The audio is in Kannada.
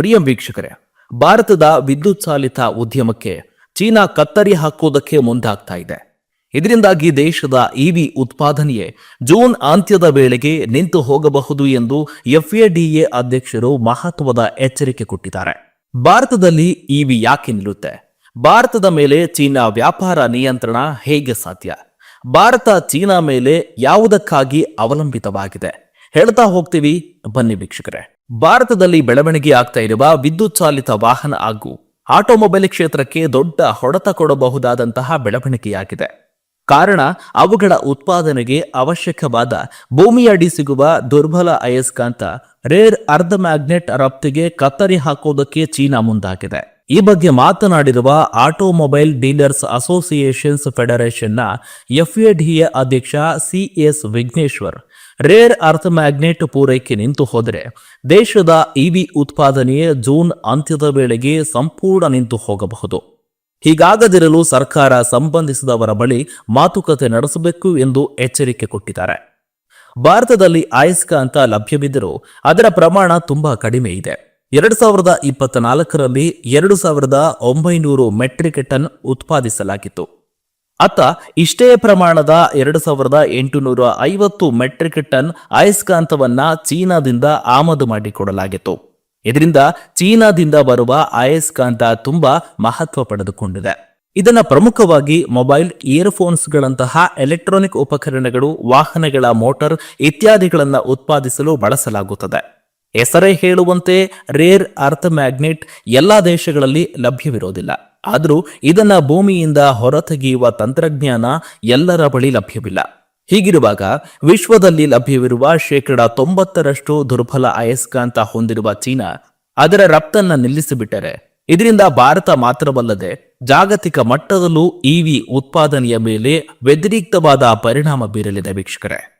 ಪ್ರಿಯ ವೀಕ್ಷಕರೇ, ಭಾರತದ ವಿದ್ಯುತ್ ಚಾಲಿತ ಉದ್ಯಮಕ್ಕೆ ಚೀನಾ ಕತ್ತರಿ ಹಾಕುವುದಕ್ಕೆ ಮುಂದಾಗ್ತಾ ಇದೆ. ಇದರಿಂದಾಗಿ ದೇಶದ ಇವಿ ಉತ್ಪಾದನೆಯೇ ಜೂನ್ ಅಂತ್ಯದ ವೇಳೆಗೆ ನಿಂತು ಹೋಗಬಹುದು ಎಂದು ಎಫ್ಎಡಿಎ ಅಧ್ಯಕ್ಷರು ಮಹತ್ವದ ಎಚ್ಚರಿಕೆ ಕೊಟ್ಟಿದ್ದಾರೆ. ಭಾರತದಲ್ಲಿ ಇವಿ ಯಾಕೆ ನಿಲ್ಲುತ್ತೆ? ಭಾರತದ ಮೇಲೆ ಚೀನಾ ವ್ಯಾಪಾರ ನಿಯಂತ್ರಣ ಹೇಗೆ ಸಾಧ್ಯ? ಭಾರತ ಚೀನಾ ಮೇಲೆ ಯಾವುದಕ್ಕಾಗಿ ಅವಲಂಬಿತವಾಗಿದೆ? ಹೇಳ್ತಾ ಹೋಗ್ತೀವಿ. ಬನ್ನಿ ವೀಕ್ಷಕರೇ. ಭಾರತದಲ್ಲಿ ಬೆಳವಣಿಗೆ ಆಗ್ತಾ ಇರುವ ವಿದ್ಯುತ್ ಚಾಲಿತ ವಾಹನ ಹಾಗೂ ಆಟೋಮೊಬೈಲ್ ಕ್ಷೇತ್ರಕ್ಕೆ ದೊಡ್ಡ ಹೊಡೆತ ಕೊಡಬಹುದಾದಂತಹ ಬೆಳವಣಿಗೆಯಾಗಿದೆ. ಕಾರಣ ಅವುಗಳ ಉತ್ಪಾದನೆಗೆ ಅವಶ್ಯಕವಾದ ಭೂಮಿಯಡಿ ಸಿಗುವ ದುರ್ಬಲ ಅಯಸ್ಕಾಂತ ರೇರ್ ಅರ್ಧ ಮ್ಯಾಗ್ನೆಟ್ ರಫ್ತಿಗೆ ಕತ್ತರಿ ಹಾಕೋದಕ್ಕೆ ಚೀನಾ ಮುಂದಾಗಿದೆ. ಈ ಬಗ್ಗೆ ಮಾತನಾಡಿರುವ ಆಟೋಮೊಬೈಲ್ ಡೀಲರ್ಸ್ ಅಸೋಸಿಯೇಷನ್ಸ್ ಫೆಡರೇಷನ್ನ ಎಫ್ಎಡಿಎ ಅಧ್ಯಕ್ಷ CS Vigneshwar rare earth magnet ಪೂರೈಕೆ ನಿಂತು ಹೋದರೆ ದೇಶದ ಇವಿ ಉತ್ಪಾದನೆಯೇ ಜೂನ್ ಅಂತ್ಯದ ವೇಳೆಗೆ ಸಂಪೂರ್ಣ ನಿಂತು ಹೋಗಬಹುದು. ಹೀಗಾಗದಿರಲು ಸರ್ಕಾರ ಸಂಬಂಧಿಸಿದವರ ಬಳಿ ಮಾತುಕತೆ ನಡೆಸಬೇಕು ಎಂದು ಎಚ್ಚರಿಕೆ ಕೊಟ್ಟಿದ್ದಾರೆ. ಭಾರತದಲ್ಲಿ ಅಯಸ್ಕಾಂತ ಲಭ್ಯವಿದ್ದರೂ ಅದರ ಪ್ರಮಾಣ ತುಂಬಾ ಕಡಿಮೆ ಇದೆ. ಎರಡು ಸಾವಿರದ ಇಪ್ಪತ್ತ ನಾಲ್ಕರಲ್ಲಿ ಎರಡು ಸಾವಿರದ ಒಂಬೈನೂರು ಮೆಟ್ರಿಕ್ ಟನ್ ಉತ್ಪಾದಿಸಲಾಗಿತ್ತು. ಅತ್ತ ಇಷ್ಟೇ ಪ್ರಮಾಣದ ಎರಡು ಸಾವಿರದ ಎಂಟುನೂರ ಐವತ್ತು ಮೆಟ್ರಿಕ್ ಟನ್ ಅಯಸ್ಕಾಂತವನ್ನ ಚೀನಾದಿಂದ ಆಮದು ಮಾಡಿಕೊಡಲಾಗಿತ್ತು. ಇದರಿಂದ ಚೀನಾದಿಂದ ಬರುವ ಅಯಸ್ಕಾಂತ ತುಂಬಾ ಮಹತ್ವ ಪಡೆದುಕೊಂಡಿದೆ. ಇದನ್ನ ಪ್ರಮುಖವಾಗಿ ಮೊಬೈಲ್ ಇಯರ್ಫೋನ್ಸ್ಗಳಂತಹ ಎಲೆಕ್ಟ್ರಾನಿಕ್ ಉಪಕರಣಗಳು, ವಾಹನಗಳ ಮೋಟಾರ್ ಇತ್ಯಾದಿಗಳನ್ನ ಉತ್ಪಾದಿಸಲು ಬಳಸಲಾಗುತ್ತದೆ. ಹೆಸರೇ ಹೇಳುವಂತೆ ರೇರ್ ಅರ್ಥ್ ಮ್ಯಾಗ್ನೆಟ್ ಎಲ್ಲಾ ದೇಶಗಳಲ್ಲಿ ಲಭ್ಯವಿರೋದಿಲ್ಲ. ಆದರೂ ಇದನ್ನ ಭೂಮಿಯಿಂದ ಹೊರತೆಗೆಯುವ ತಂತ್ರಜ್ಞಾನ ಎಲ್ಲರ ಬಳಿ ಲಭ್ಯವಿಲ್ಲ. ಹೀಗಿರುವಾಗ ವಿಶ್ವದಲ್ಲಿ ಲಭ್ಯವಿರುವ ಶೇಕಡ ತೊಂಬತ್ತರಷ್ಟು ದುರ್ಬಲ ಅಯಸ್ಕಾಂತ ಹೊಂದಿರುವ ಚೀನಾ ಅದರ ರಫ್ತನ್ನ ನಿಲ್ಲಿಸಿಬಿಟ್ಟರೆ, ಇದರಿಂದ ಭಾರತ ಮಾತ್ರವಲ್ಲದೆ ಜಾಗತಿಕ ಮಟ್ಟದಲ್ಲೂ ಇವಿ ಉತ್ಪಾದನೆಯ ಮೇಲೆ ವ್ಯತಿರಿಕ್ತವಾದ ಪರಿಣಾಮ ಬೀರಲಿದೆ ವೀಕ್ಷಕರೇ.